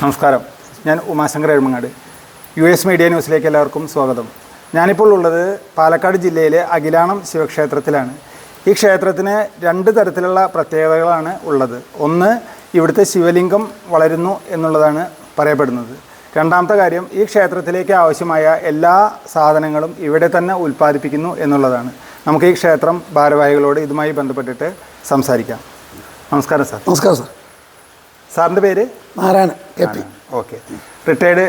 നമസ്കാരം. ഞാൻ Umashankar Ezhumangad. U S media ന്യൂസിലേക്ക് എല്ലാവർക്കും സ്വാഗതം. ഞാനിപ്പോൾ ഉള്ളത് പാലക്കാട് ജില്ലയിലെ അഖിലാണം ശിവക്ഷേത്രത്തിലാണ്. ഈ ക്ഷേത്രത്തിന് രണ്ട് തരത്തിലുള്ള പ്രത്യേകതകളാണ് ഉള്ളത്. ഒന്ന് ഇവിടുത്തെ ശിവലിംഗം വളരുന്നു എന്നുള്ളതാണ് പറയപ്പെടുന്നത്. രണ്ടാമത്തെ കാര്യം ഈ ക്ഷേത്രത്തിലേക്ക് ആവശ്യമായ എല്ലാ സാധനങ്ങളും ഇവിടെ തന്നെ ഉൽപ്പാദിപ്പിക്കുന്നു എന്നുള്ളതാണ്. നമുക്ക് ഈ ക്ഷേത്രം ഭാരവാഹികളോട് ഇതുമായി ബന്ധപ്പെട്ടിട്ട് സംസാരിക്കാം. നമസ്കാരം സാർ. നമസ്കാരം സാർ. സാറിന്റെ പേര്? Narayanan K P. Okay. Retired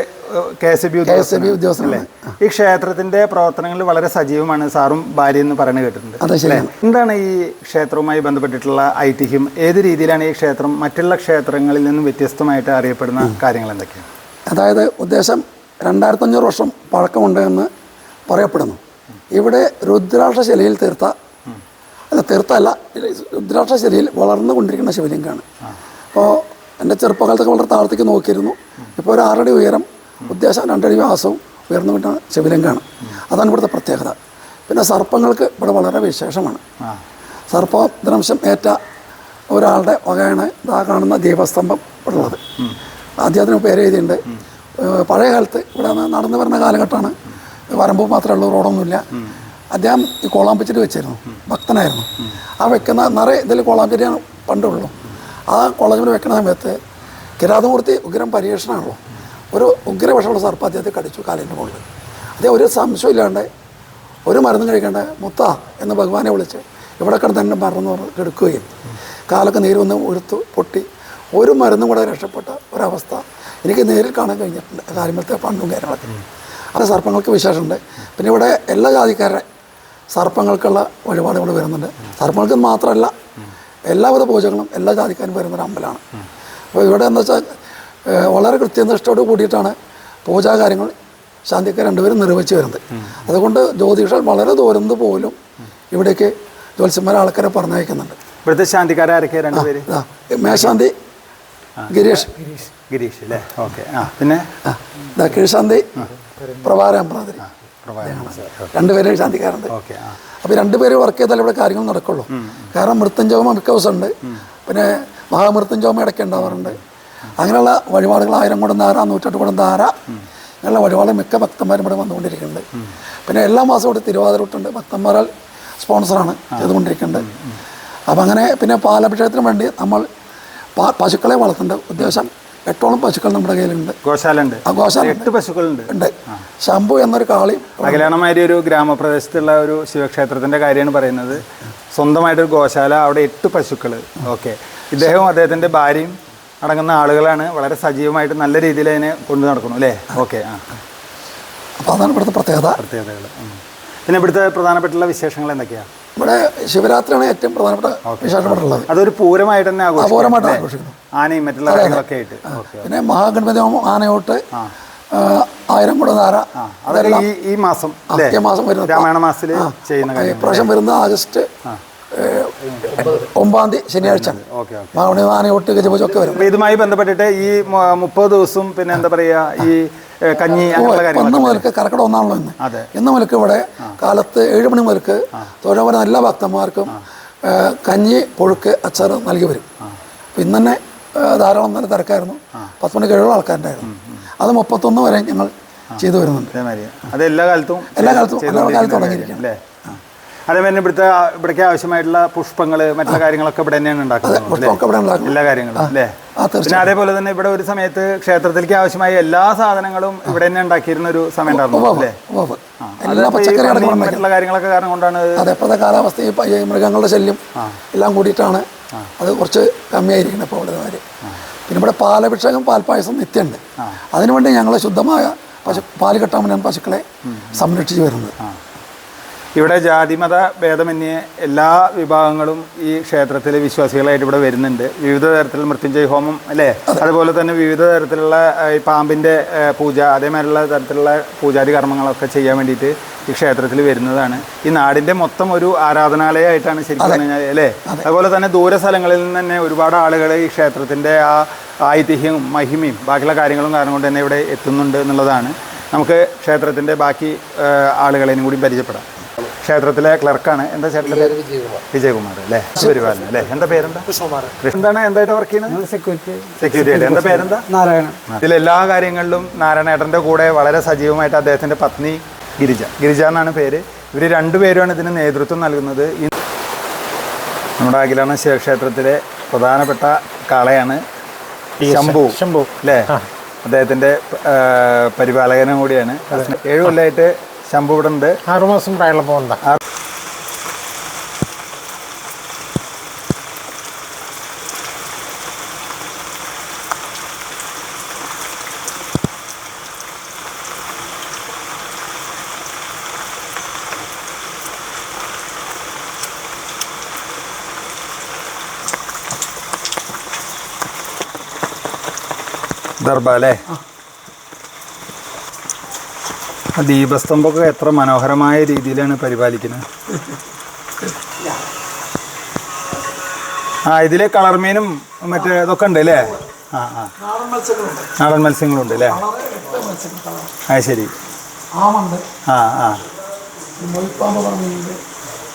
K S B KSEB ഉദ്യോഗസ്ഥനാണ്. ഈ ക്ഷേത്രത്തിന്റെ പ്രവർത്തനങ്ങൾ വളരെ സജീവമാണ് സാറും ഭാര്യ എന്ന് പറയുന്നത് കേട്ടിട്ടുണ്ട്? എന്താണ് ഈ ക്ഷേത്രവുമായി ബന്ധപ്പെട്ടിട്ടുള്ള ഐതിഹ്യം ഏത് രീതിയിലാണ് ഈ ക്ഷേത്രം മറ്റുള്ള ക്ഷേത്രങ്ങളിൽ നിന്നും വ്യത്യസ്തമായിട്ട് അറിയപ്പെടുന്ന കാര്യങ്ങൾ എന്തൊക്കെയാണ്? അതായത് ഉദ്ദേശം രണ്ടായിരത്തഞ്ഞൂറ് വർഷം പഴക്കമുണ്ട് എന്ന് പറയപ്പെടുന്നു. ഇവിടെ രുദ്രാക്ഷ ശിലയിൽ തീർത്ത അല്ല തീർത്തല്ല രുദ്രാക്ഷ ശിലയിൽ വളർന്നുകൊണ്ടിരിക്കുന്ന ശിവലിംഗമാണ് അപ്പോൾ എന്റെ ചെറുപ്പകാലത്തൊക്കെ വളരെ താഴത്തേക്ക് നോക്കിയിരുന്നു. ഇപ്പോൾ ഒരു ആറടി ഉയരം ഉദ്ദേശം രണ്ടടി വ്യാസവും ഉയർന്നു കിട്ടുന്ന ശിവലിംഗമാണ് അതാണ് ഇവിടുത്തെ പ്രത്യേകത. പിന്നെ സർപ്പങ്ങൾക്ക് ഇവിടെ വളരെ വിശേഷമാണ്. സർപ്പദ്രംശം ഏറ്റ ഒരാളുടെ വകയാണ് ഇതാ കാണുന്ന ദീപസ്തംഭം ഉള്ളത്. അദ്ദേഹത്തിന് പേര് എഴുതിയിട്ടുണ്ട്. പഴയ കാലത്ത് ഇവിടെ നടന്നു വരുന്ന കാലഘട്ടമാണ്. വരമ്പ് മാത്രമേ ഉള്ളൂ റോഡൊന്നുമില്ല. അദ്ദേഹം ഈ കോളാമ്പച്ചിട്ട് വെച്ചിരുന്നു. ഭക്തനായിരുന്നു. ആ വെക്കുന്ന നിറയെ ഇതിൽ കോളാമ്പിച്ചിട്ടാണ് പണ്ടുള്ളൂ ആ കോളേജിൽ വെക്കുന്ന സമയത്ത് കിരാതമൂർത്തി ഉഗ്രം പരീക്ഷണമാണല്ലോ. ഒരു ഉഗ്രവിഷമുള്ള സർപ്പം അദ്ദേഹത്തെ കടിച്ചു കാലിന്റെ മുകളിൽ. അദ്ദേഹം ഒരു സംശയമില്ലാണ്ട് ഒരു മരുന്നും കഴിക്കേണ്ട മുത്ത എന്ന് ഭഗവാനെ വിളിച്ച് ഇവിടെ കിടന്ന് തന്നെ മറന്നു കെടുക്കുകയും കാലൊക്കെ നീര് വന്ന് ഉഴുത്തു പൊട്ടി ഒരു മരുന്നും കൂടെ രക്ഷപ്പെട്ട ഒരവസ്ഥ എനിക്ക് നേരിൽ കാണാൻ കഴിഞ്ഞിട്ടുണ്ട്. കാര്യമത്തെ പണ്ടും കാര്യങ്ങളൊക്കെ. അത് സർപ്പങ്ങൾക്ക് വിശേഷമുണ്ട്. പിന്നെ ഇവിടെ എല്ലാ ജാതിക്കാരുടെ സർപ്പങ്ങൾക്കുള്ള വഴിപാടുകൾ വരുന്നുണ്ട്. സർപ്പങ്ങൾക്ക് മാത്രമല്ല എല്ലാവിധ പൂജകളും എല്ലാ ജാതിക്കാരും വരുന്നൊരു അമ്പലമാണ്. അപ്പോൾ ഇവിടെ എന്ന് വെച്ചാൽ വളരെ കൃത്യനിഷ്ഠയോട് കൂടിയിട്ടാണ് പൂജാകാര്യങ്ങൾ ശാന്തിക്കാർ രണ്ടുപേരും നിർവഹിച്ച് വരുന്നത്. അതുകൊണ്ട് ജ്യോതിഷ വളരെ ദൂരം പോലും ഇവിടേക്ക് ജ്യോത്സ്യന്മാരെ ആൾക്കാരെ പറഞ്ഞയക്കുന്നുണ്ട്. ഇവിടുത്തെ രണ്ടുപേര് മേശാന്തി ഗിരീഷ്. ഗിരീഷ് അല്ലേ? ഓക്കെ. ആ പിന്നെ? പ്രഭാരം കീഴ്ശാന്തി പ്രഭാരാമ്പ്രാതിരി രണ്ടുപേരും ശാന്തിക്കാരുണ്ട്. ഓക്കെ ആ. അപ്പോൾ രണ്ടുപേര് വർക്ക് ചെയ്താലേ ഇവിടെ കാര്യങ്ങൾ നടക്കുള്ളൂ. കാരണം മൃത്യുഞ്ചോമ മിക്ക ദിവസമുണ്ട് പിന്നെ മഹാമൃത്യുഞ്ചോമ ഇടയ്ക്ക് ഉണ്ടാവാറുണ്ട്. അങ്ങനെയുള്ള വഴിപാടുകൾ ആയിരം കൊണ്ടും ധാര നൂറ്റെട്ട് കൊണ്ടും ധാര അങ്ങനെയുള്ള വഴിപാട് മിക്ക ഭക്തന്മാരും ഇവിടെ വന്നുകൊണ്ടിരിക്കുന്നുണ്ട്. പിന്നെ എല്ലാ മാസവും ഇവിടെ തിരുവാതിരൂട്ടുണ്ട് ഭക്തന്മാരാൽ സ്പോൺസറാണ് ചെയ്തുകൊണ്ടിരിക്കുന്നത് അപ്പം അങ്ങനെ പിന്നെ പാലഭിഷേകത്തിന് വേണ്ടി നമ്മൾ പശുക്കളെ വളർത്തുന്നുണ്ട്. ഉദ്ദേശം എട്ടോളം പശുക്കൾ നമ്മുടെ കയ്യിലുണ്ട്. ഗോശാലുണ്ട് ആ ഗോശാല എട്ട് പശുക്കളുണ്ട്. ഉണ്ട്. ശംഭു എന്നൊരു കാളി. അകലണമാരി ഒരു ഗ്രാമപ്രദേശത്തുള്ള ഒരു ശിവക്ഷേത്രത്തിന്റെ കാര്യമാണ് പറയുന്നത്. സ്വന്തമായിട്ടൊരു ഗോശാല അവിടെ എട്ട് പശുക്കൾ ഓക്കെ. ഇദ്ദേഹവും അദ്ദേഹത്തിന്റെ ഭാര്യയും അടങ്ങുന്ന ആളുകളാണ്. വളരെ സജീവമായിട്ട് നല്ല രീതിയിൽ അതിനെ കൊണ്ടു നടക്കുന്നു അല്ലേ? ഓക്കെ ആ. അപ്പോൾ അതാണ് ഇവിടുത്തെ പ്രത്യേകത. പ്രത്യേകതകൾ. പിന്നെ ഇവിടുത്തെ പ്രധാനപ്പെട്ടുള്ള വിശേഷങ്ങൾ എന്തൊക്കെയാണ് ഇവിടെ ശിവരാത്രിയാണ് ഏറ്റവും പ്രധാനപ്പെട്ട വിശേഷപ്പെട്ടുള്ളത്. അതൊരു പൂരമായിട്ട് തന്നെ പൂരമായിട്ട് ആഘോഷിക്കുന്നു. ആനയും മറ്റുള്ള കാര്യങ്ങളൊക്കെ ആയിട്ട്. പിന്നെ മഹാഗണപതി ഹോമം ആനയോട്ട് ആയിരം കൂടെ നാര ഈ മാസം മാസം വരുന്ന രാമായണ മാസത്തിൽ ചെയ്യുന്ന കാര്യം ഇപ്രാവശ്യം വരുന്നത് ആഗസ്റ്റ് ഒമ്പതാം തീയതി ശനിയാഴ്ച. ആനയോട്ട് ഗജപൂജൊക്കെ വരും. ഇതുമായി ബന്ധപ്പെട്ടിട്ട് ഈ മുപ്പത് ദിവസം പിന്നെ എന്താ പറയാ ഈ കഞ്ഞി ഒന്ന് മുതൽക്ക് കർക്കിടം ഒന്നാണല്ലോ ഇന്ന്. ഇന്ന് മുതൽക്ക് ഇവിടെ കാലത്ത് ഏഴ് മണി മുതൽക്ക് വരുന്ന എല്ലാ ഭക്തന്മാർക്കും കഞ്ഞി പുഴുക്ക് അച്ചാർ നൽകി വരും. ഇന്ന് തന്നെ ധാരാളം നല്ല തിരക്കായിരുന്നു. പത്ത് മണിക്ക് ഏഴോളം ആൾക്കാരുണ്ടായിരുന്നു. അത് മുപ്പത്തൊന്ന് വരെ ഞങ്ങൾ ചെയ്തു വരുന്നുണ്ട്. അത് എല്ലാ കാലത്തും എല്ലാ കാലത്തും എല്ലാ കാലത്തും ചെയ്തുകൊണ്ടിരിക്കുന്ന അതേമാതിരി ഇവിടുത്തെ ഇവിടേക്ക് ആവശ്യമായിട്ടുള്ള പുഷ്പങ്ങൾ മറ്റുള്ള കാര്യങ്ങളൊക്കെ ഇവിടെ തന്നെയാണ് ഉണ്ടാക്കുന്നത് എല്ലാ കാര്യങ്ങളും അല്ലേ? പിന്നെ അതേപോലെ തന്നെ ഇവിടെ ഒരു സമയത്ത് ക്ഷേത്രത്തിലേക്ക് ആവശ്യമായ എല്ലാ സാധനങ്ങളും ഇവിടെ തന്നെ ഉണ്ടാക്കിയിരുന്ന ഒരു സമയം ഉണ്ടായിരുന്നു അല്ലേ? മറ്റുള്ള കാര്യങ്ങളൊക്കെ കാരണം കൊണ്ടാണ് ഇത് അതെ ഇപ്പോഴത്തെ കാലാവസ്ഥ ഈ മൃഗങ്ങളുടെ ശല്യം എല്ലാം കൂടിയിട്ടാണ് അത് കുറച്ച് കമ്മിയായിരിക്കുന്നത് ഇപ്പോൾ ഇവിടെ പിന്നെ ഇവിടെ പാലഭിഷേകം പാൽപ്പായസം നിത്യമുണ്ട്. അതിനുവേണ്ടി ഞങ്ങൾ ശുദ്ധമായ പശു പാൽ കെട്ടാൻ പശുക്കളെ സംരക്ഷിച്ച് വരുന്നത്. ഇവിടെ ജാതിമത ഭേദമന്യേ എല്ലാ വിഭാഗങ്ങളും ഈ ക്ഷേത്രത്തിലെ വിശ്വാസികളായിട്ട് ഇവിടെ വരുന്നുണ്ട്. വിവിധ തരത്തിലുള്ള മൃത്യുഞ്ജയ ഹോമം അല്ലേ? അതുപോലെ തന്നെ വിവിധ തരത്തിലുള്ള ഈ പാമ്പിന്റെ പൂജ അതേമാതിരിയുള്ള തരത്തിലുള്ള പൂജാതി കർമ്മങ്ങളൊക്കെ ചെയ്യാൻ വേണ്ടിയിട്ട് ഈ ക്ഷേത്രത്തിൽ വരുന്നതാണ്. ഈ നാടിന്റെ മൊത്തം ഒരു ആരാധനാലയമായിട്ടാണ് ശരിക്കും പറഞ്ഞു കഴിഞ്ഞാൽ അല്ലേ? അതുപോലെ തന്നെ ദൂര സ്ഥലങ്ങളിൽ നിന്ന് തന്നെ ഒരുപാട് ആളുകൾ ഈ ക്ഷേത്രത്തിന്റെ ആ ഐതിഹ്യവും മഹിമയും ബാക്കിയുള്ള കാര്യങ്ങളും കാരണം കൊണ്ട് തന്നെ ഇവിടെ എത്തുന്നുണ്ട് എന്നുള്ളതാണ്. നമുക്ക് ക്ഷേത്രത്തിന്റെ ബാക്കി ആളുകളെയും കൂടി പരിചയപ്പെടാം. ക്ഷേത്രത്തിലെ ക്ലർക്കാണ്. എന്താ ചേട്ടന്റെ പേര് വിജയകുമാർ. അല്ലേ? പരിപാലനം അല്ലേ? എന്താ പേരെന്താ? എന്താണ് എന്തായിട്ട് വർക്ക് ചെയ്യുന്നത്? സെക്യൂരിറ്റി സെക്യൂരിറ്റി ആയിട്ട്. എന്താ പേരെന്താ? നാരായണ ഇതിൽ എല്ലാ കാര്യങ്ങളിലും നാരായണേട്ടന്റെ കൂടെ വളരെ സജീവമായിട്ട് അദ്ദേഹത്തിന്റെ പത്നി ഗിരിജ. ഗിരിജ എന്നാണ് പേര്. ഇവർ രണ്ടുപേരുമാണ് ഇതിന് നേതൃത്വം നൽകുന്നത്. നമ്മുടെ അഖിലാണ് ശിവക്ഷേത്രത്തിലെ പ്രധാനപ്പെട്ട കാളയാണ് ശംഭു. ശംഭു. അല്ലേ? അദ്ദേഹത്തിന്റെ പരിപാലകനും കൂടിയാണ്. ഏഴു കൊല്ലമായിട്ട് ശംഭു ഇവിടെ ഉണ്ട്. ആറു മാസം പ്രായമുള്ള ദർബ അല്ലേ? ആ. ദീപസ്തംഭമൊക്കെ എത്ര മനോഹരമായ രീതിയിലാണ് പരിപാലിക്കുന്നത്. ആ ഇതിലെ കളർ മീനും മറ്റേ ഇതൊക്കെ ഉണ്ട് അല്ലേ? ആ ആ. നാടൻ മത്സ്യങ്ങളുണ്ട് അല്ലേ? അത് ശരി. ആ ആ.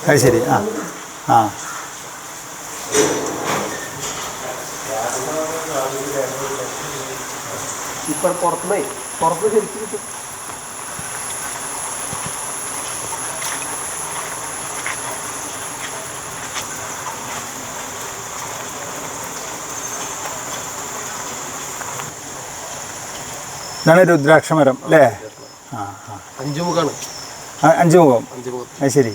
അത് ശരി ആ ആ. ഇപ്പൊ പോയി പുറത്ത് ശരിക്കും ഇതാണ് രുദ്രാക്ഷമരം അല്ലേ? ആ ആ. അഞ്ചുമുഖാണ്. അഞ്ചു മുഖം അത് ശരി.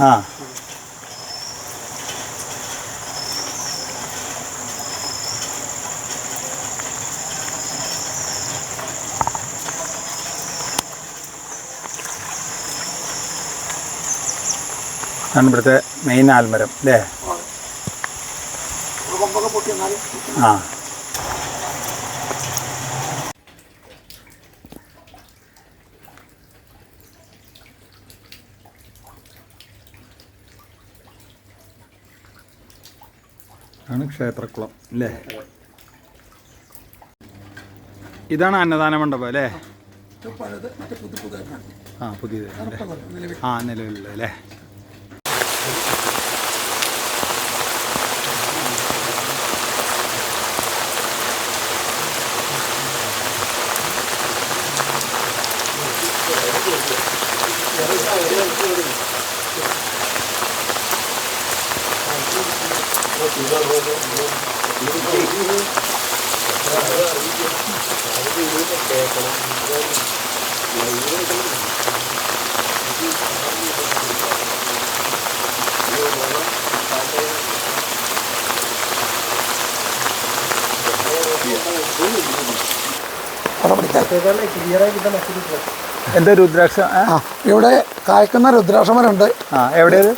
ആ. ആണ് ഇവിടുത്തെ മെയിൻ ആൽമരം അല്ലേ? ആ. ആണ് ക്ഷേത്രക്കുളം അല്ലേ ഇതാണ് അന്നദാന മണ്ഡപം അല്ലേ ആ പുതിയത് ആ നിലവിലുള്ള അല്ലേ എന്താ രുദ്രാക്ഷ? ഇവിടെ കായ്ക്കുന്ന രുദ്രാക്ഷമരുണ്ട് ആ എവിടെയത്?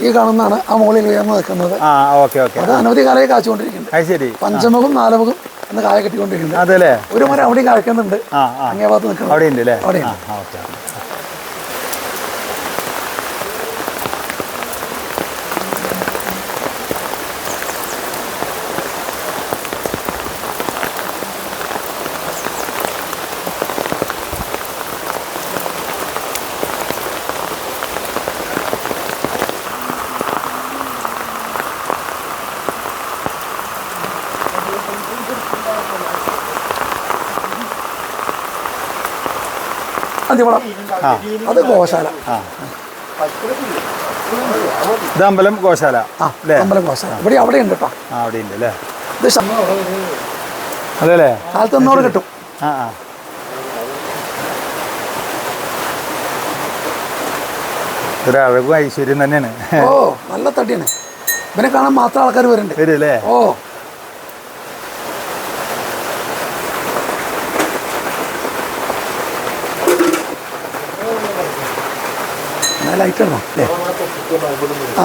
ഈ കാണുന്നതാണ് ആ മുകളിൽ ഉയർന്നു നിൽക്കുന്നത്. ആ ഓക്കെ ഓക്കെ. അത് അനവധി കാലമായി കാച്ചുകൊണ്ടിരിക്കുന്നത് അത് ശരി. പഞ്ചമുഖം നാലുമുഖം എന്ന് കായ കെട്ടിക്കൊണ്ടിരിക്കുന്നുണ്ട്. അല്ലേ ഒരു മരം അവിടെയും കായ്ക്കുന്നുണ്ട്. അങ്ങേ ഭാഗത്ത് നിൽക്കുന്നത് അവിടെ ഉണ്ട് അല്ലേ ആ ആ. അത് ഗോശാല. ഇത് അമ്പലം ഗോശാല അമ്പലം ഗോശാല. ഇവിടെ അവിടെ ഉണ്ട് കേട്ടോ അവിടെ ഉണ്ട് അല്ലേ? ഇത് അതെല്ലേ? കാലത്ത് ഒന്നോട് കിട്ടും. ആ ആ. ഒരു അഴകും ഐശ്വര്യം തന്നെയാണ്. ഓ നല്ല തടിയാണ്. ഇവനെ കാണാൻ മാത്രം ആൾക്കാർ വരുന്നുണ്ട്. വരും അല്ലേ ഓ. ലൈറ്റ് ഇടണം അല്ലേ? ആ